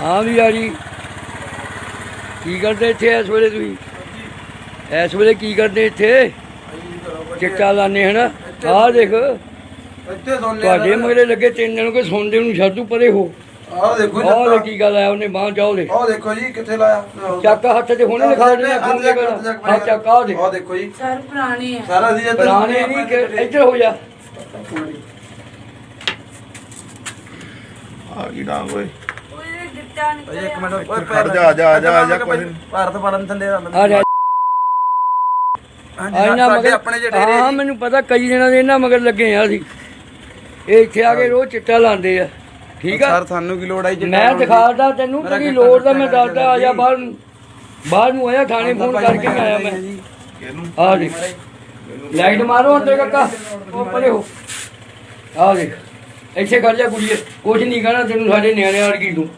ਹਾਂ ਵੀ ਆ ਜੀ। ਕੀ ਕਰਦੇ ਇੱਥੇ ਇਸ ਵੇਲੇ ਤੁਸੀਂ? ਇਸ ਵੇਲੇ ਕੀ ਕਰਦੇ ਇੱਥੇ? ਚਿੱਟਾ ਲਾਣੇ ਹਨਾ? ਆਹ ਦੇਖ। ਇੱਥੇ ਸੁਣ ਤੁਹਾਡੇ ਮਗਰੇ ਲੱਗੇ ਤਿੰਨ ਦਿਨ ਕੋਈ ਸੁਣਦੇ ਨੂੰ ਛੱਡੂ ਪਰੇ ਹੋ ਆਹ ਦੇਖੋ ਆਹ ਦੇ ਜੀ ਕੀ ਗੱਲ ਆ ਉਹਨੇ ਬਾਹ ਜਾਓ ਦੇ। ਆਹ ਦੇਖੋ ਜੀ ਕਿੱਥੇ ਲਾਇਆ? ਚੱਕ ਹੱਥ ਤੇ ਹੁਣੇ ਲਿਖਾ ਦੇਣਾ ਫੋਨ ਤੇ ਕਰ ਹਾਂ ਚੱਕ ਆਹ ਦੇ ਆਹ ਦੇਖੋ ਜੀ। ਸਰ ਪੁਰਾਣੇ ਆ। ਸਾਰਾ ਇੱਧਰ ਪੁਰਾਣੇ ਨਹੀਂ ਕਿ ਇੱਧਰ ਹੋ ਜਾ। ਆ ਕੀ ਡਾਂਗ ਓਏ। ਇੱਕ ਮਿੰਟ ਓਏ ਖੜ ਜਾ, ਜਾ, ਜਾ, ਜਾ, ਕੋਈ ਨੀ। ਭਾਰਤ ਪਰਨ ਥੱਲੇ ਆ ਆ ਜਾ। ਆ ਇਹਨਾਂ ਸਾਡੇ ਮਗਰ ਆਪਣੇ ਜਿਹੜੇ ਡੇਰੇ ਹਾਂ ਜੀ। ਮੈਨੂੰ ਪਤਾ ਕਈ ਦਿਨਾਂ ਦੇ ਇਹਨਾਂ ਮਗਰ ਲੱਗੇ ਆ ਅਸੀਂ। ਇਹ ਇੱਥੇ ਆ ਕੇ ਰੋਜ਼ ਚਿੱਟਾ ਲਾਉਂਦੇ ਆ। ਠੀਕ ਆ? ਸਰ ਤੁਹਾਨੂੰ ਕੀ ਲੋੜ ਆਈ ਜੀ ਮੈਂ ਦਿਖਾਦਾ ਤੈਨੂੰ ਮੇਰਾ ਤੇਰੀ ਗਿੱਟਾ ਲੋੜ ਦਾ ਟੁੱਟਿਆ ਮੈਂ ਦੱਸਦਾ ਆ ਜਾ ਜੀ। ਬਾਹਰ ਨੂੰ। ਬਾਹਰ ਨੂੰ ਆਇਆ ਥਾਣੇ ਫੋਨ ਕਰਕੇ ਮੈਂ ਆਇਆ ਮੈਂ। ਇਹਨੂੰ ਆ ਦੇਖ। ਲਾਈਟ ਮਾਰੋ ਅੰਦਰ ਕਾਕਾ। ਉਹ ਪਰੇ ਹੋ। ਆ ਦੇਖ। ਇੱਥੇ ਕਰ ਜਾ ਕੁੜੀਏ। ਕੁਝ ਨਹੀਂ ਕਹਿਣਾ ਤੈਨੂੰ ਸਾਡੇ ਨਿਆਣੇ ਵਰਗੀ ਤੂੰ।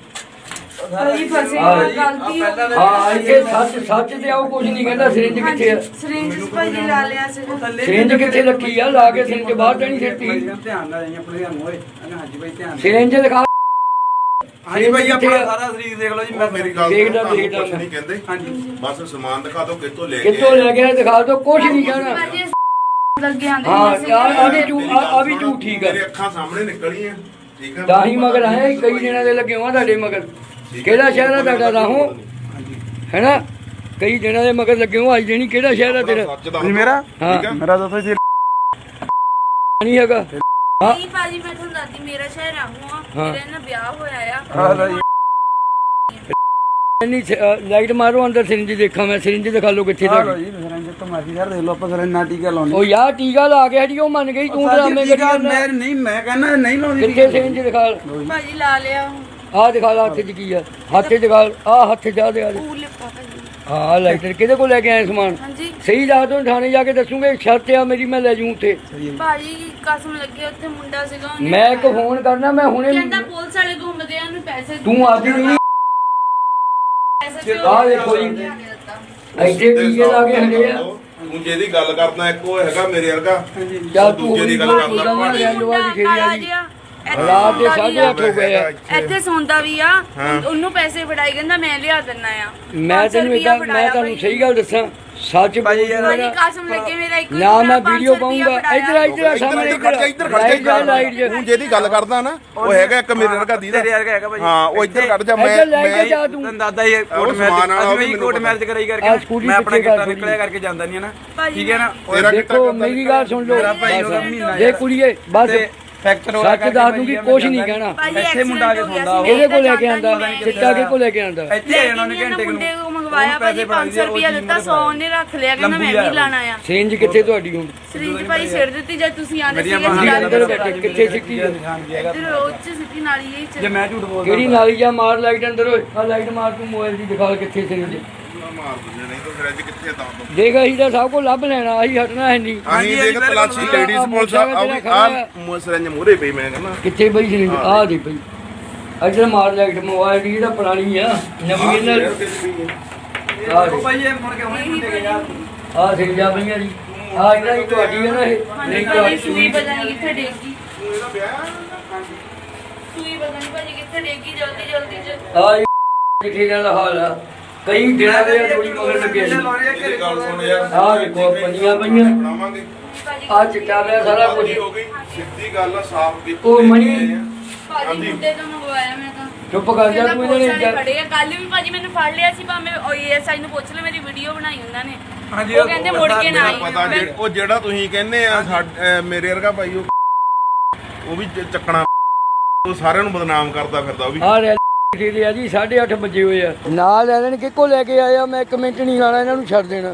ਭਾਈ ਫਸੇ ਆ ਆ ਜੀ, ਗਲਤੀ ਹੋ ਗਈ। ਹਾਂ ਇੱਥੇ ਸੱਚ ਸੱਚ ਤੇ ਆਉ ਕੁਝ ਨਹੀਂ ਕਹਿੰਦਾ ਸਿਰਿੰਜ ਕਿੱਥੇ ਆ? ਸਰਿੰਜ ਭਾਈ ਲਾ ਲਿਆ ਸੀਗਾ ਸਿਰਿੰਜ ਕਿੱਥੇ ਰੱਖੀ ਆ? ਲਾ ਕੇ ਸਿਰਿੰਜ ਬਾਹਰ ਤਾਂ ਨਹੀਂ ਸਿੱਟੀ ਧਿਆਨ ਨਾਲ ਜਾਈਂ ਆਪਣੇ ਧਿਆਨ ਓਏ ਹਾਂਜੀ ਭਾਈ ਧਿਆਨ ਸਿਰਿੰਜ ਦਿਖਾ। ਹਾਂਜੀ ਭਾਈ ਕਿੱਥੇ ਆਪਣਾ ਆ? ਸਾਰਾ ਸਰੀਰ ਦੇਖ ਲਓ ਜੀ ਮੈਂ ਮੇਰੀ ਗੱਲ ਦੇਖਦਾ, ਤੁਹਾਨੂੰ ਦੇਖਦਾ ਕੁਛ ਮੈਂ। ਨਹੀਂ ਕਹਿੰਦੇ। ਹਾਂਜੀ। ਬਸ ਸਮਾਨ ਦਿਖਾ ਦਿਓ ਕਿੱਥੋਂ ਲੈ ਕੇ ਕਿੱਥੋਂ ਲੈ ਕੇ ਆਏ ਦਿਖਾ ਦੋ ਕੁਝ ਨਹੀਂ ਕਹਿਣਾ। ਭਾਜੀ ਲੱਗੇ ਆਂਦੇ ਹਾਂ ਆ ਆ ਵੀ ਝੂਠ ਆ ਆ ਵੀ ਝੂਠ ਠੀਕ ਮੇਰੇ ਆ ਅੱਖਾਂ ਸਾਹਮਣੇ ਨਿਕਲੀਆਂ ਠੀਕ ਹੈ ਤਾਂ ਹੀ ਮਗਰ ਆਏ ਕਈ ਦਿਨਾਂ ਦੇ ਲੱਗੇ ਹੋਆ ਤੁਹਾਡੇ ਮਗਰ। ਕਿਹੜਾ ਸ਼ਹਿਰ ਆ ਤੁਹਾਡਾ? ਰਾਹੋਂ? ਹੈਨਾ? ਕਈ ਦਿਨਾਂ ਦੇ ਮਗਰ ਲੱਗੇ ਹੋ ਅੱਜ ਦੇਣੀ ਕਿਹੜਾ ਸ਼ਹਿਰ ਆ ਤੇਰਾ? ਜੀ ਮੇਰਾ? ਹਾਂ। ਮੇਰਾ ਦੱਸੋ ਜੀ ਨਹੀਂ ਹੈਗਾ। ਨਹੀਂ ਭਾਜੀ ਮੈਂ ਤੁਹਾਨੂੰ ਦੱਸਦੀ ਮੇਰਾ ਸ਼ਹਿਰ ਆਹੂੰ ਆ ਹਾਂ। ਮੇਰੇ ਨਾਲ ਵਿਆਹ ਹੋਇਆ ਆ। ਲਓ ਜੀ। ਨਹੀਂ ਲਾਈਟ ਮਾਰੋ ਅੰਦਰ ਸਿਰਿੰਜ ਦੇਖਾਂ ਮੈਂ। ਸਿਰਿੰਜ ਦਿਖਾ ਲਓ ਕਿੱਥੇ ਆਹ ਲਓ ਜੀ ਸਰੰਜ ਤੋਂ ਮਾਫੀ ਸਰ ਦੇਖ ਲਓ ਆਪਾਂ ਸਰੰਜ ਨਾ ਟੀਕਾ ਲਾਉਣੀ ਉਹ ਯਾਰ ਟੀਕਾ ਲਾ ਕੇ ਹਟੀ ਉਹ ਮੰਨ ਗਈ ਤੂੰ ਡਰਾਮੇ ਕਰੀ ਮੈਂ ਨਹੀਂ ਮੈਂ ਕਹਿੰਦਾ ਨਹੀਂ ਲਾਉਂਦੀ ਕਿੱਥੇ ਸਿਰਿੰਜ ਦਿਖਾ ਭਾਜੀ ਲਾ ਲਿਆ ਆਹ ਦਿਖਾ ਲਾ ਹੱਥ 'ਚ ਕੀ ਆ? ਹੱਥ 'ਚ ਦਿਖਾ ਆ ਹੱਥ 'ਚ ਆ ਦੇ। ਆ ਦੇ। ਭਾਜੀ ਹਾਂ ਲਾਈਟਰ ਕਿਹਦੇ ਕੋਲ ਲੈ ਕੇ ਆਏ ਸਮਾਨ? ਹਾਂਜੀ। ਸਹੀ ਦੱਸ ਦੋ ਥਾਣੇ ਜਾ ਕੇ ਦੱਸੂਗੇ ਸ਼ਰਤ ਆ ਮੇਰੀ ਮੈਂ ਲੈ ਜੂ ਉੱਥੇ। ਭਾਜੀ ਕਸਮ ਲੱਗੇ ਉੱਥੇ ਮੁੰਡਾ ਸੀਗਾ ਉਹਨੇ ਮੈਂ ਇੱਕ ਫੋਨ ਕਰਨਾ ਮੈਂ ਹੁਣੇ ਕਹਿੰਦਾ ਪੁਲਿਸ ਵਾਲੇ ਘੁੰਮਦੇ ਆ ਉਹਨੂੰ ਪੈਸੇ ਤੂੰ ਅੱਜ ਨਹੀਂ ਪੈਸੇ ਆਹ ਦੇਖੋ ਜੀ। ਇੱਥੇ ਟੀਕੇ ਲਾ ਕੇ ਹਟੇ ਆ? ਤੂੰ ਜਿਹਦੀ ਗੱਲ ਕਰਦਾ ਇੱਕ ਉਹ ਹੈਗਾ ਮੇਰੇ ਵਰਗਾ। ਜਾਂ ਤੂੰ ਦੂਜੇ ਦੀ ਗੱਲ ਕਰਦਾ। ਮੁੰਡਾ ਕਾਲਾ ਆ ਜੀ। ਜਿਹਾ। ਰਾਤ ਦੇ ਸਾਢੇ ਅੱਠ ਹੋ ਗਏ ਆ। ਇੱਥੇ ਸੌਂਦਾ ਵੀ ਆ। ਉਹਨੂੰ ਪੈਸੇ ਫੜਾਈ ਕਹਿੰਦਾ ਮੈਂ ਲਿਆ ਦਿੰਨਾ ਆ। ਮੈਂ ਤੈਨੂੰ ਇਦਾਂ ਮੈਂ ਤੁਹਾਨੂੰ ਸਹੀ ਗੱਲ ਦੱਸਾਂ ਸੱਚ ਬੋਲੂੰਗਾ ਕਸਮ ਲੱਗੇ ਮੇਰਾ ਇੱਕ ਨਾ ਮੈਂ ਵੀਡੀਓ ਪਾਉਂਗਾ। ਇੱਧਰ ਇੱਧਰ ਆ ਸਾਹਮਣੇ ਇੱਧਰ ਖੜ ਜਾ ਇੱਧਰ ਖੜ ਲਾਈਟ ਜਾ ਜਾ। ਲਾਈਟ ਜਾ ਤੂੰ ਜਿਹਦੀ ਗੱਲ ਕਰਦਾ ਨਾ ਉਹ ਹੈਗਾ ਇੱਕ ਮੇਰੇ ਵਰਗਾ ਦੀਦਾ। ਤੇਰੇ ਵਰਗਾ ਹੈਗਾ ਭਾਈ। ਹਾਂ ਉਹ ਇੱਧਰ ਕੱਢ ਜਾ ਮੈਂ ਮੈਂ ਜਾ ਦਾਦਾ ਇਹ ਕੋਟ ਮੈਚ ਕੋਟ। ਮੈਚ ਕਰਾਈ ਕਰਕੇ ਮੈਂ ਆਪਣਾ ਕਰ ਨਿਕਲਿਆ ਕਰਕੇ ਜਾਂਦਾ ਨਹੀਂ ਹੈ ਨਾ। ਠੀਕ ਹੈ ਨਾ? ਤੇਰਾ ਕਿੱਤਾ ਦੇਖੋ ਕਰਦਾ ਮੇਰੀ ਗੱਲ ਸੁਣ ਲਓ। ਜੇ ਕੁੜੀਏ ਬਸ। ਫੈਕਚਰ ਹੋ ਸੱਚ ਦੱਸ ਦੂੰਗੀ ਕੁਝ ਨਹੀਂ ਕਹਿਣਾ। ਭਾਜੀ ਇੱਥੇ ਮੁੰਡਾ ਆ ਕੇ ਸੌਂਦਾ ਹੋ ਕਿਹਦੇ ਕੋਲ ਲੈ ਕੇ ਆਂਦਾ। ਚਿੱਟਾ ਕਿਹਦੇ ਕੋਲ ਲੈ ਕੇ ਆਂਦਾ? ਇੱਥੇ ਆ ਜਾਣਾ ਉਹਨੇ ਘੰਟੇ ਕੁ ਮੁੰਡੇ ਨੂੰ ਕੋ ਮੰਗਵਾਇਆ ਭਾਜੀ 500 ਰੁਪਇਆ ਦਿੱਤਾ 100 ਉਹਨੇ ਰੱਖ ਲਿਆ ਕਹਿੰਦਾ ਮੈਂ ਵੀ ਲਾਣਾ ਆ। ਸੇਂਜ ਕਿੱਥੇ ਤੁਹਾਡੀ ਹੁਣ? ਸਰਿੰਜ ਭਾਈ ਸਿਰ ਦਿੱਤੀ ਜਦ ਤੁਸੀਂ ਆਨੇ ਮੇਰੀਆਂ ਸੀਗੇ ਅੰਦਰ। ਬੈਠੇ ਕਿੱਥੇ ਇੱਧਰ ਰੋਜ਼ ਚ ਸਿੱਟੀ ਨਾਲੀ ਇਹ ਜੇ ਮੈਂ ਝੂਠ ਬੋਲਦਾ ਕਿਹੜੀ ਨਾਲੀ ਜਾ ਮਾਰ ਲਾਈਟ ਅੰਦਰ ਓਏ? ਆ ਲਾਈਟ ਮਾਰ ਤੂੰ ਮੋਬਾਈਲ ਦੀ ਦਿਖਾ ਕਿੱਥੇ ਸੇਂਜ ਮਾਰ ਦਿੰਦੇ ਨਹੀਂ ਤਾਂ ਫਿਰ ਅੱਜ ਕਿੱਥੇ ਤਾਂ ਤੋਂ? ਦੇਖ ਅਸੀਂ ਤਾਂ ਸਭ ਕੋ ਲੱਭ ਲੈਣਾ ਅਸੀਂ ਹਟਣਾ ਹੈ ਨਹੀਂ। ਅਸੀਂ ਦੇਖ ਤਲਾਸ਼ੀ ਲੇਡੀਜ਼ ਪੁਲਿਸ ਆ ਆ ਮੁਸਰੰਜ ਮੂਰੇ ਪਈ ਮੈਂ ਕਹਿੰਦਾ। ਕਿੱਥੇ ਬਈ ਸੀ ਆ ਦੇ ਬਈ ਇੱਧਰ ਮਾਰ ਲਾਈਟ ਮੋਬਾਈਲ ਦੀ ਜਿਹੜਾ ਪੁਰਾਣੀ ਆ ਨਵੀਂ ਇਹਨਾਂ ਆ ਦੇ ਭਾਈ ਇਹ ਮੁੜ ਕੇ ਹੁਣੇ ਮੁੰਡੇ ਗਏ ਯਾਰ ਆ ਸੇ ਜਾ ਬਈਆਂ ਜੀ ਆ ਜਿਹੜਾ ਹੀ ਤੁਹਾਡੀ ਹੈ ਨਾ ਇਹ। ਨਹੀਂ ਤੁਹਾਡੀ ਸੂਈ ਪਤਾ ਨਹੀਂ ਕਿੱਥੇ ਡੇਗੀ ਸੂਈ ਪਤਾ ਨਹੀਂ ਭਾਜੀ ਕਿੱਥੇ ਡੇਗੀ ਜਲਦੀ ਜਲਦੀ ਚ ਆ ਇਹ ਕਿਹਨਾਂ ਦਾ ਹਾਲ ਆ? ਕਈ ਦਿਨਾਂ ਦੇ ਥੋੜੀ ਮਗਰ ਲੱਗੇ ਸੀ ਇਹ ਗੱਲ ਸੁਣ ਯਾਰ। ਆ ਦੇਖੋ ਪੰਨੀਆਂ ਪਈਆਂ। ਬਣਾਵਾਂਗੇ। ਆ ਚਿੱਟਾ ਪਿਆ ਸਾਰਾ ਕੁਝ। ਹੋ ਗਈ ਸਿੱਧੀ ਗੱਲ ਆ ਸਾਫ਼ ਕੀਤੀ ਉਹ ਮਣੀ ਭਾਜੀ ਮੁੰਡੇ ਤੋਂ ਮੰਗਵਾਇਆ ਮੈਂ ਤਾਂ। ਚੁੱਪ ਕਰ ਜਾ ਤੂੰ ਇਹਨਾਂ ਨੇ ਖੜੇ ਆ। ਕੱਲ ਵੀ ਭਾਜੀ ਮੈਨੂੰ ਫੜ ਲਿਆ ਸੀ ਭਾਵੇਂ ਓਐਸਆਈ ਨੂੰ ਪੁੱਛ ਲੈ ਮੇਰੀ ਵੀਡੀਓ ਬਣਾਈ ਉਹਨਾਂ ਨੇ। ਹਾਂਜੀ, ਉਹ ਕਹਿੰਦੇ ਮੁੜ ਕੇ ਨਾ ਆਈ। ਉਹ ਜਿਹੜਾ ਤੁਸੀਂ ਕਹਿੰਦੇ ਆ ਮੇਰੇ ਵਰਗਾ ਭਾਈ ਉਹ ਵੀ ਚੱਕਣਾ। ਉਹ ਸਾਰਿਆਂ ਨੂੰ ਬਦਨਾਮ ਕਰਦਾ ਫਿਰਦਾ ਉਹ ਵੀ। ਦੇ ਆ ਜੀ 8:30 ਵਜੇ ਹੋਏ ਆ। ਨਾਲ ਲੈ ਲੈਣ ਕਿੱਕੋ ਲੈ ਕੇ ਆਇਆ? ਮੈਂ ਇੱਕ ਮਿੰਟ ਨਹੀਂ ਲਾਣਾ ਇਹਨਾਂ ਨੂੰ ਛੱਡ ਦੇਣਾ।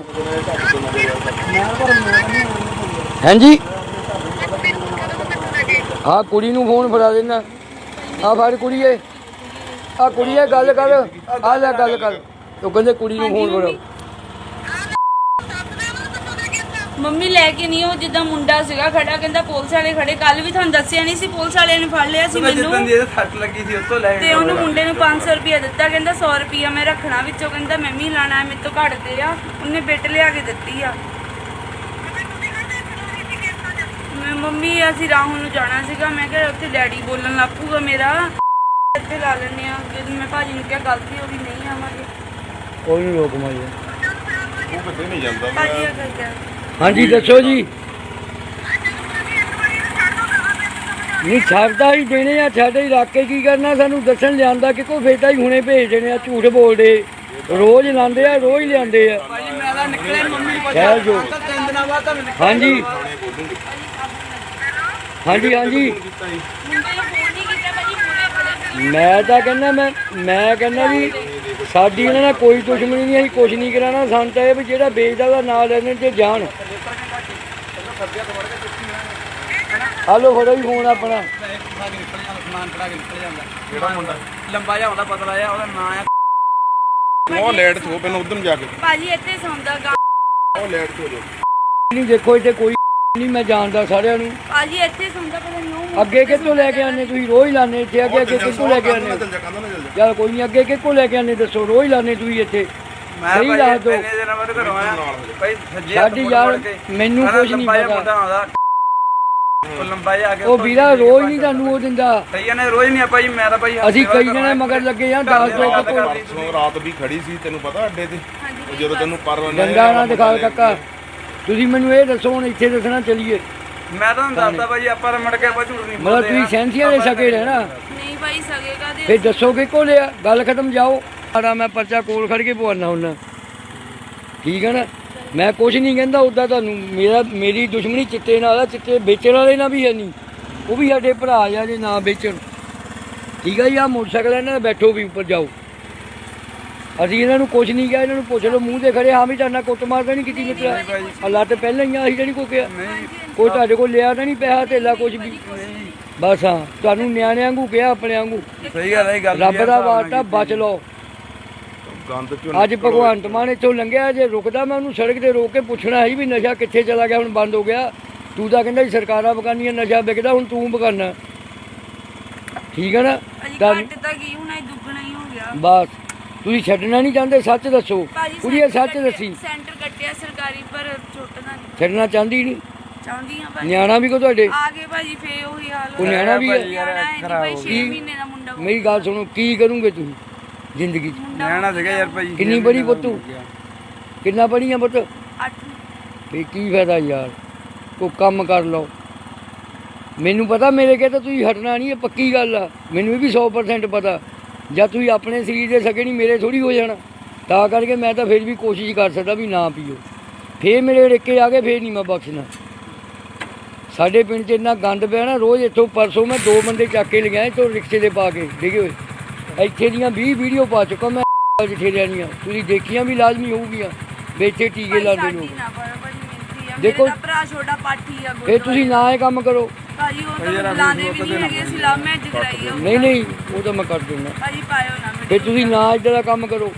ਹਾਂਜੀ? ਆ ਕੁੜੀ ਨੂੰ ਫੋਨ ਫੜਾ ਦੇਣਾ। ਆ ਫੜ ਕੁੜੀਏ। ਆ ਕੁੜੀਏ ਗੱਲ ਕਰ। ਆ ਲੈ ਗੱਲ ਕਰ। ਉਹ ਕਹਿੰਦੇ ਕੁੜੀ ਨੂੰ ਫੋਨ ਫੜਾਓ ਮੰਮੀ ਲੈ ਕੇ ਨਹੀਂ ਉਹ ਜਿੱਦਾਂ ਮੁੰਡਾ ਸੀਗਾ ਖੜਾ ਕਹਿੰਦਾ ਪੁਲਿਸ ਵਾਲੇ ਖੜੇ। ਕੱਲ ਵੀ ਤੁਹਾਨੂੰ ਦੱਸਿਆ ਨਹੀਂ ਸੀ ਪੁਲਿਸ ਵਾਲਿਆਂ ਨੇ ਫੜ ਲਿਆ ਸੀ ਮੈਂ ਜਿੱਦਾਂ ਮੈਨੂੰ। ਦੀ ਇਹਦੇ ਸੱਟ ਲੱਗੀ ਸੀ ਉੱਥੋਂ ਲੈ ਤੇ ਕੇ ਉਹਨੂੰ ਮੁੰਡੇ ਨੂੰ 500 ਰੁਪਇਆ ਦਿੱਤਾ ਕਹਿੰਦਾ 100 ਰੁਪਇਆ ਮੈਂ ਰੱਖਣਾ ਵਿੱਚੋਂ ਕਹਿੰਦਾ ਮੈਂ ਵੀ ਲਾਣਾ ਮੇਰੇ ਤੋਂ ਘੱਟਦੇ ਆ। ਉਹਨੇ ਬਿੱਟ ਲਿਆ ਕੇ ਦਿੱਤੀ ਆ। ਮੈਂ ਮੰਮੀ ਅਸੀਂ ਰਾਹੁਲ ਨੂੰ ਜਾਣਾ ਸੀਗਾ ਮੈਂ ਕਿਹਾ ਉੱਥੇ ਡੈਡੀ ਬੋਲਣ ਲੱਪੂਗਾ ਮੇਰਾ। ਇੱਥੇ ਲਾ ਲੈਣੇ ਆ ਜਦੋਂ ਮੈਂ ਭਾਜੀ ਨੂੰ ਕਿਹਾ ਗਲਤੀ ਹੋ ਗਈ ਨਹੀਂ ਆਵਾਂਗੇ। ਕੋਈ ਨਹੀਂ ਰੋਕ ਮਾਈ ਉਹ ਕਿਤੇ ਨਹੀਂ ਜਾਂਦਾ ਭਾਜੀ ਆ ਕਰ ਗਿਆ ਹਾਂਜੀ ਦੱਸੋ ਜੀ। ਨਹੀਂ ਛੱਡਦਾ ਹੀ ਦੇਣੇ ਆ ਸਾਡੇ ਇਲਾਕੇ ਕੀ ਕਰਨਾ? ਸਾਨੂੰ ਦੱਸਣ ਲਿਆਂਦਾ ਕਿ ਕੋਈ ਫੇਟਾ ਹੀ ਹੁਣੇ ਭੇਜ ਦੇਣੇ ਆ ਝੂਠ ਬੋਲਦੇ। ਰੋਜ਼ ਲਾਉਂਦੇ ਆ ਰੋਜ਼ ਲਿਆਂਦੇ ਆ। ਭਾਜੀ ਮੈਂ ਤਾਂ ਨਿਕਲੇ ਮੰਮੀ ਨੂੰ ਕਹਿ ਜੋ। ਤਾਂ ਤਿੰਨ ਦਿਨਾਂ ਬਾਅਦ ਤੁਹਾਨੂੰ ਨਿਕਲ ਹਾਂਜੀ। ਹਾਂਜੀ ਹਾਂਜੀ। ਮੈਂ ਤਾਂ ਕਹਿੰਦਾ ਮੈਂ ਮੈਂ ਕਹਿੰਦਾ ਵੀ ਸਾਡੀ ਇਹਨਾਂ ਨਾਲ ਕੋਈ ਦੁਸ਼ਮਣੀ ਨਹੀਂ ਅਸੀਂ ਕੁਝ ਨਹੀਂ ਕਰਾਣਾ ਸਾਨੂੰ ਤਾਂ ਇਹ ਵੀ ਜਿਹੜਾ ਵੇਚਦਾ ਉਹਦਾ ਨਾਂ ਲੈਣੇ ਤੇ ਜਾਣ। ਹਲੋ ਫੜੋ ਹੀ ਫੋਨ ਆਪਣਾ। ਖਾ ਕੇ ਨਿਕਲ ਜਾਂਦਾ ਸਮਾਨ ਫੜਾ ਕੇ ਨਿਕਲ ਜਾਂਦਾ। ਕਿਹੜਾ ਮੁੰਡਾ? ਲੰਬਾ ਜਿਹਾ ਹੁੰਦਾ ਪਤਲਾ ਜਿਹਾ ਉਹਦਾ ਨਾਂ ਆ ਉਹ ਲੈਟ ਤੋਂ ਪਹਿਲਾਂ ਉਧਰ ਜਾ ਕੇ। ਭਾਜੀ ਇੱਥੇ ਸੌਂਦਾ ਗਾ। ਉਹ ਲੈਟ ਤੋਂ ਜੋ ਨਹੀਂ ਦੇਖੋ ਇੱਥੇ ਕੋਈ ਨਹੀਂ ਮੈਂ ਜਾਣਦਾ ਸਾਰਿਆਂ ਨੂੰ। ਭਾਜੀ ਇੱਥੇ ਸੌਂਦਾ ਪਤਾ ਨਹੀਂ ਉਹ ਅੱਗੇ ਕਿੱਥੋਂ ਲੈ ਕੇ ਆਨੇ ਤੁਸੀਂ? ਰੋਜ਼ ਲਾਣੇ ਇੱਥੇ ਅੱਗੇ ਅੱਗੇ ਕਿੱਥੋਂ ਲੈ ਕੇ ਆਨੇ ਕੋਈ ਨਹੀਂ ਅੱਗੇ ਕਿੱਥੋਂ ਲੈ ਕੇ ਆਨੇ ਦੱਸੋ ਰੋਜ਼ ਲਾਣੇ ਤੁਸੀਂ ਇੱਥੇ? ਸਹੀ ਭਾਜੀ ਦੱਸ ਦਿਓ। ਪਹਿਲੇ ਦਿਨਾਂ ਬਾਅਦ ਘਰੋਂ ਆਇਆ। ਨਾਲ ਹੋ ਜਾ। ਭਾਈ ਸੱਜੇ ਹੱਥ ਸਾਡੀ ਮੁੜ ਯਾਰ ਮੁੜ ਕੇ। ਮੈਨੂੰ ਕਹਿੰਦਾ ਕੁਝ ਨਹੀਂ ਲੰਬਾ ਜਿਹਾ ਪਤਾ। ਮੁੰਡਾ ਆਉਂਦਾ। ਉਹ ਲੰਬਾ ਜਿਹਾ ਆ ਕੇ ਉਹ ਉੱਤੋਂ ਵੀਰਾ ਦੀ ਰੋਜ਼ ਨਹੀਂ ਤੁਹਾਨੂੰ ਉਹ ਦਿੰਦਾ। ਕਈਆਂ ਨੇ ਰੋਜ਼ ਨਹੀਂ ਆ ਭਾਈ ਮੈਂ ਤਾਂ ਭਾਈ ਅਸੀਂ ਕਈ ਜਣੇ ਮਗਰ ਲੱਗੇ ਆ ਦੱਸ ਦਿਓ ਕਿ ਕੋਈ ਪਰਸੋਂ ਰਾਤ ਵੀ ਖੜੀ ਸੀ ਤੈਨੂੰ ਪਤਾ ਅੱਡੇ ਤੇ? ਉਹ ਜਦੋਂ ਤੈਨੂੰ ਪਰ ਡੰਡਾ ਨਾ ਦਿਖਾ ਕਾਕਾ। ਤੁਸੀਂ ਮੈਨੂੰ ਇਹ ਦੱਸੋ ਹੁਣ ਇੱਥੇ ਦੱਸਣਾ ਚੱਲੀਏ। ਮੈਂ ਤਾਂ ਤੁਹਾਨੂੰ ਦੱਸਦਾ ਭਾਈ ਆਪਾਂ ਤਾਂ ਮੜ ਕੇ ਆਪਾਂ ਝੂਠ ਨਹੀਂ ਮਤਲਬ ਤੁਸੀਂ ਸੈਂਸੀਆਂ ਦੇ ਸਕੇ ਰਹਿਣਾ ਨਹੀਂ ਭਾਈ ਸਗੇਗਾ ਦੇ ਫਿਰ ਦੱਸੋ ਕਿ ਕੋ ਲਿਆ ਗੱਲ ਖਤਮ ਜਾਓ। ਆੜਾ ਮੈਂ ਪਰਚਾ ਕੋਲ ਖੜ ਕੇ ਪਵਾਨਾ ਹੁੰਨਾ। ਠੀਕ ਹੈ ਨਾ? ਮੈਂ ਕੁਝ ਨਹੀਂ ਕਹਿੰਦਾ ਉਦਾਂ ਤੁਹਾਨੂੰ। ਮੇਰਾ ਮੇਰੀ ਦੁਸ਼ਮਣੀ ਚਿੱਟੇ ਨਾਲ ਆ ਚਿੱਟੇ ਵੇਚਣ ਵਾਲੇ ਨਾਲ ਵੀ ਹੈ ਨਹੀਂ। ਉਹ ਵੀ ਸਾਡੇ ਭਰਾ ਆ ਜੇ ਨਾ ਵੇਚਣ। ਠੀਕ ਹੈ ਜੀ ਆ ਮੋਟਰਸਾਈਕਲ ਇਹਨਾਂ ਦੇ ਬੈਠੋ ਵੀ ਉੱਪਰ ਜਾਓ। ਅਸੀਂ ਇਹਨਾਂ ਨੂੰ ਕੁਝ ਨਹੀਂ ਕਿਹਾ ਇਹਨਾਂ ਨੂੰ ਪੁੱਛ ਲਓ ਮੂੰਹ ਤੇ ਖੜੇ ਹਾਂ ਵੀ ਤੁਹਾਡਾ ਕੁੱਟ ਮਾਰ ਤਾਂ ਨਹੀਂ ਕੀਤੀ ਮਿੱਤਰਾ। ਅੱਲਾ ਤੇ ਪਹਿਲਾਂ ਹੀ ਆ ਅਸੀਂ ਜਿਹੜੀ ਕੋਈ ਕਿਹਾ ਕੋਈ ਤੁਹਾਡੇ ਕੋਲ ਲਿਆ ਤਾਂ ਨਹੀਂ ਪੈਸਾ ਧੇਲਾ ਕੁਝ ਵੀ? ਬਸ ਹਾਂ ਤੁਹਾਨੂੰ ਨਿਆਣਿਆਂ ਵਾਂਗੂ ਕਿਹਾ ਆਪਣੇ ਵਾਂਗੂ। ਸਹੀ ਗੱਲ ਹੈ ਗੱਲ ਰੱਬ ਦਾ ਵਾਸਤਾ ਬਚ ਲਓ। ਗੰਦ ਚੋਂ ਅੱਜ ਭਗਵੰਤ ਮਾਨ ਇੱਥੋਂ ਲੰਘਿਆ ਜੇ ਰੁਕਦਾ ਮੈਂ ਉਹਨੂੰ ਸੜਕ ਤੇ ਰੋਕ ਕੇ ਪੁੱਛਣਾ ਸੀ ਵੀ ਨਸ਼ਾ ਕਿੱਥੇ ਚਲਾ ਗਿਆ ਹੁਣ ਬੰਦ ਹੋ ਗਿਆ। ਤੂੰ ਤਾਂ ਕਹਿੰਦਾ ਸੀ ਸਰਕਾਰਾਂ ਬਗਾਨੀਆਂ ਨਸ਼ਾ ਵਿਕਦਾ ਹੁਣ ਤੂੰ ਬਗਾਨਾ ਠੀਕ ਹੈ ਨਾ? ਤਾਂ ਘੱਟ ਤਾਂ ਗਈ ਹੁਣ ਇਹ ਦੁੱਗਣਾ ਹੀ ਹੋ ਗਿਆ। ਬਸ। ਤੁਸੀਂ ਛੱਡਣਾ ਨਹੀਂ ਚਾਹੁੰਦੇ ਸੱਚ ਦੱਸੋ। ਭਾਜੀ ਕੁੜੀਏ ਸੈਂਟਰ ਸੱਚ ਕੱਟਿਆ- ਦੱਸੀ। ਸੈਂਟਰ ਕੱਟਿਆ ਸਰਕਾਰੀ ਪਰ ਛੁੱਟਦਾ ਨਹੀਂ। ਛੱਡਣਾ ਚਾਹੁੰਦੀ ਨਹੀਂ। ਚਾਹੁੰਦੀ ਆ ਭਾਜੀ। ਨਿਆਣਾ ਵੀ ਕੋ ਤੁਹਾਡੇ? ਆ ਗਏ ਭਾਜੀ ਫੇ ਉਹੀ ਹਾਲ ਉਹ ਨਿਆਣਾ ਵੀ ਹੈ ਨਿਆਣਾ ਹੈ ਜੀ ਭਾਈ 6 ਮਹੀਨੇ ਦਾ ਮੁੰਡਾ ਵਾ। ਮੇਰੀ ਗੱਲ ਸੁਣੋ ਕੀ ਕਰੋਗੇ ਤੁਸੀਂ? ਜ਼ਿੰਦਗੀ 'ਚ। ਨਿਆਣਾ ਸੀਗਾ ਯਾਰ ਭਾਈ। ਕਿੰਨੀ ਬੜੀ ਪੁੱਤੂ ਕਿੰਨਾ ਪੜੀਆਂ ਪੁੱਤ? ਅੱਠ। ਵੀ ਕੀ ਫਾਇਦਾ ਯਾਰ? ਕੋ ਕੰਮ ਕਰ ਲਓ। ਮੈਨੂੰ ਪਤਾ ਮੇਰੇ ਕੇ ਤਾਂ ਤੁਸੀਂ ਹਟਣਾ ਨਹੀਂ ਇਹ ਪੱਕੀ ਗੱਲ ਆ। ਮੈਨੂੰ ਇਹ ਵੀ 100% ਪਤਾ। ਜਦ ਤੁਸੀਂ ਆਪਣੇ ਸਰੀਰ ਦੇ ਸਕੇ ਨਹੀਂ ਮੇਰੇ ਥੋੜੀ ਹੋ ਜਾਣਾ। ਤਾਂ ਕਰਕੇ ਮੈਂ ਤਾਂ ਫਿਰ ਵੀ ਕੋਸ਼ਿਸ਼ ਕਰ ਸਕਦਾ ਵੀ ਨਾ ਪੀਓ। ਫੇਰ ਮੇਰੇ ਰਿੱਕੇ ਆ ਗਏ ਫੇਰ ਨਹੀਂ ਮੈਂ ਬਖਸ਼ਣਾ। ਸਾਡੇ ਪਿੰਡ 'ਚ ਇੰਨਾ ਗੰਦ ਪਿਆ ਨਾ ਰੋਜ਼ ਇੱਥੋਂ ਪਰਸੋਂ ਮੈਂ ਦੋ ਬੰਦੇ ਚੱਕ ਕੇ ਲਗਾਏ ਤੋਂ ਰਿਕਸ਼ੇ ਦੇ ਪਾ ਕੇ ਡਿੱਗੇ ਹੋਏ। ਇੱਥੇ ਦੀਆਂ 20 ਵੀਡੀਓ ਪਾ ਚੁੱਕਾ ਮੈਂ ਜਿੱਥੇ ਰਹਿਣੀਆਂ ਤੁਸੀਂ ਦੇਖੀਆਂ ਵੀ ਲਾਜ਼ਮੀ ਹੋਊਗੀਆਂ ਵੀ ਇੱਥੇ ਟੀਕੇ ਲਾਉਂਦੇ ਲੋਕ। ਆ। ਦੇਖੋ- ਭਰਾ ਛੋਟਾ ਪਾਠੀ ਆ ਫੇਰ ਤੁਸੀਂ ਨਾ ਇਹ ਕੰਮ ਕਰੋ। ਭਾਜੀ ਉਹ ਤਾਂ ਬੁਲਾਉਂਦੇ ਵੀ ਨਹੀਂ ਹੈਗੇ ਅਸੀਂ ਲਵ ਕਰਾਈ ਆ। ਉਹ। ਨਹੀਂ ਨਹੀਂ ਉਹ ਤਾਂ ਮੈਂ ਕਰ ਦਿੰਦਾ। ਭਾਜੀ ਪਾਇਓ ਨਾ ਫੇ ਮੇਰੇ ਤੁਸੀਂ ਨਾ ਇਦਾਂ ਦਾ ਕੰਮ ਕਰੋ।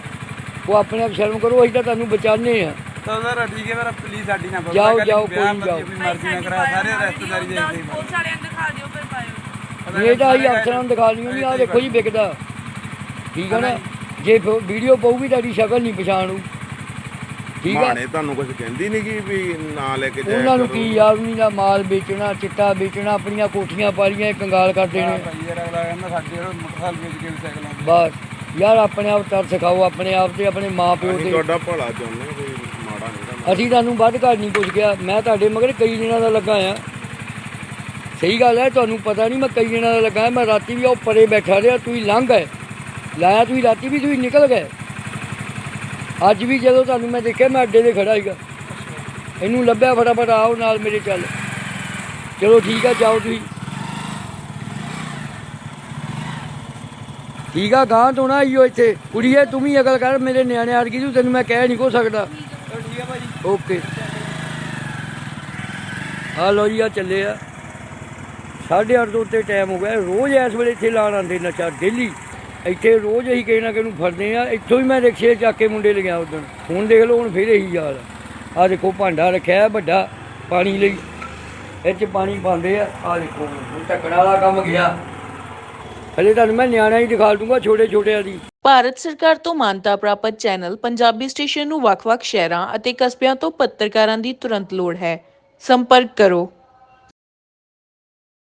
ਉਹ ਆਪਣੇ ਆਪ ਸ਼ਰਮ ਕਰੋ ਅਸੀਂ ਤਾਂ ਤੁਹਾਨੂੰ ਬਚਾਉਂਦੇ ਆ। ਤਾਂ ਸਰ ਠੀਕ ਹੈ ਮੇਰਾ ਪਲੀਜ਼ ਸਾਡੀ ਨਾ ਕਰੋ। ਜਾਓ, ਜਾਓ, ਕੋਈ ਜਾਓ। ਆਪਣੀ ਮਰਜ਼ੀ ਨਾਲ ਕਰਾ ਸਾਰੇ ਰਿਸ਼ਤੇਦਾਰੀ ਦੇ ਦੇ ਪੁਲਿਸ ਵਾਲਿਆਂ ਨੂੰ ਦਿਖਾ ਦਿਓ ਫਿਰ ਪਾਇਓ। ਇਹ ਤਾਂ ਅਸੀਂ ਅਫਸਰਾਂ ਨੂੰ ਦਿਖਾ ਲਈਆਂ ਵੀ ਆਹ ਦੇਖੋ ਜੀ ਵਿਕਦਾ। ਠੀਕ ਹੈ ਨਾ? ਜੇ ਵੀਡੀਓ ਪਊਗੀ ਤੁਹਾਡੀ ਸ਼ਕਲ ਨਹੀਂ ਪਛਾਣੂ। ਠੀਕ ਹੈ ਮਾਣੇ ਤੁਹਾਨੂੰ ਕੁਝ ਕਹਿੰਦੀ ਨਹੀਂ ਕਿ ਵੀ ਨਾ ਲੈ ਕੇ ਜਾਇਆ ਉਹਨਾਂ ਨੂੰ ਕਰੋ। ਕੀ ਯਾਰ ਦਾ ਮਾਲ ਵੇਚਣਾ ਚਿੱਟਾ ਵੇਚਣਾ ਆਪਣੀਆਂ ਕੋਠੀਆਂ ਪਾਲੀਆਂ ਕੰਗਾਲ ਕਰਦੇ ਨੇ ਭਾਈ ਯਾਰ ਅਗਲਾ ਕਹਿੰਦਾ ਸਾਡੇ ਉਹ ਮੋਟਰਸਾਈਕਲ ਵੇਚ ਕੇ ਵੀ ਸਾਈਕਲ ਆਉਂਦੇ ਬਸ। ਯਾਰ ਆਪਣੇ ਆਪ ਤਰ ਸਿਖਾਓ ਆਪਣੇ ਆਪ ਤੇ ਆਪਣੇ ਮਾਂ ਪਿਓ ਅਸੀਂ ਤੇ। ਤੁਹਾਡਾ ਭਲਾ ਚਾਹੁੰਦੇ ਕੋਈ ਮਾੜਾ ਨਹੀਂ ਅਸੀਂ ਤੁਹਾਨੂੰ ਵੱਧ ਘੱਟ ਨਹੀਂ ਕੁਝ ਕਿਹਾ। ਮੈਂ ਤੁਹਾਡੇ ਮਗਰ ਕਈ ਦਿਨਾਂ ਦਾ ਲੱਗਾ ਆ। ਸਹੀ ਗੱਲ ਹੈ ਤੁਹਾਨੂੰ ਪਤਾ ਨਹੀਂ ਮੈਂ ਕਈ ਦਿਨਾਂ ਦਾ ਲੱਗਾ ਮੈਂ ਰਾਤੀ ਵੀ ਉਹ ਪਰੇ ਬੈਠਾ ਰਿਹਾ ਤੁਸੀਂ ਲੰਘ ਗਏ। ਲਾਇਆ ਤੁਸੀਂ ਰਾਤੀ ਵੀ ਤੁਸੀਂ ਨਿਕਲ ਗਏ। ਅੱਜ ਵੀ ਜਦੋਂ ਤੁਹਾਨੂੰ ਮੈਂ ਦੇਖਿਆ, ਮੈਂ ਅੱਡੇ ਤੇ ਖੜਾ ਸੀਗਾ। ਇਹਨੂੰ ਲੱਭਿਆ ਫਟਾਫਟ, ਆਓ ਨਾਲ ਮੇਰੇ ਚੱਲ। ਚਲੋ ਠੀਕ ਆ, ਜਾਓ ਤੁਸੀਂ। ਠੀਕ ਆ ਗਾਂ ਤੋਂ ਨਾ ਆਈਓ ਇੱਥੇ। ਕੁੜੀਏ, ਤੂੰ ਵੀ ਅਕਲ ਕਰ ਮੇਰੇ ਨਿਆਣੇ ਅੜ ਗਈ ਤੂੰ ਤੈਨੂੰ ਮੈਂ ਕਹਿ ਨਹੀਂ ਕੋ ਸਕਦਾ। ਠੀਕ ਹੈ ਭਾਜੀ ਓਕੇ। ਆ ਲੋ ਜੀ, ਆ ਚੱਲੇ ਆ। 8:30 ਤੋਂ ਉੱਤੇ ਟਾਈਮ ਹੋ ਗਿਆ। ਰੋਜ਼ ਇਸ ਵੇਲੇ ਇੱਥੇ ਲਾਣ ਆਉਂਦੇ ਨਸ਼ਾ ਡੇਲੀ ਇੱਥੇ ਰੋਜ਼ ਅਸੀਂ ਕਿਸੇ ਨਾ ਕਿਸੇ ਨੂੰ ਫੜਦੇ ਆ ਇੱਥੋਂ ਹੀ ਮੈਂ ਰਿਕਸ਼ੇ ਚੱਕ ਕੇ ਮੁੰਡੇ ਲਗਿਆ ਉਦੋਂ ਹੁਣ ਦੇਖ ਲਓ, ਹੁਣ ਫਿਰ ਇਹੀ ਹਾਲ ਆ। ਦੇਖੋ, ਭਾਂਡਾ ਰੱਖਿਆ ਵੱਡਾ, ਪਾਣੀ ਲਈ। ਇਹ ਚ ਪਾਣੀ ਪਾਉਂਦੇ ਆ। ਆ ਦੇਖੋ, ਹੁਣ ਢੱਕਣ ਵਾਲਾ ਕੰਮ ਗਿਆ। ਹਲੇ ਤੁਹਾਨੂੰ ਮੈਂ ਨਿਆਣਾ ਹੀ ਦਿਖਾ ਦੂੰਗਾ, ਛੋਟੇ ਛੋਟਿਆਂ ਦੀ। ਭਾਰਤ ਸਰਕਾਰ ਤੋਂ ਮਾਨਤਾ ਪ੍ਰਾਪਤ ਚੈਨਲ ਪੰਜਾਬੀ ਸਟੇਸ਼ਨ ਨੂੰ ਵੱਖ-ਵੱਖ ਸ਼ਹਿਰਾਂ ਅਤੇ ਕਸਬਿਆਂ ਤੋਂ ਪੱਤਰਕਾਰਾਂ ਦੀ ਤੁਰੰਤ ਲੋੜ ਹੈ। ਸੰਪਰਕ ਕਰੋ।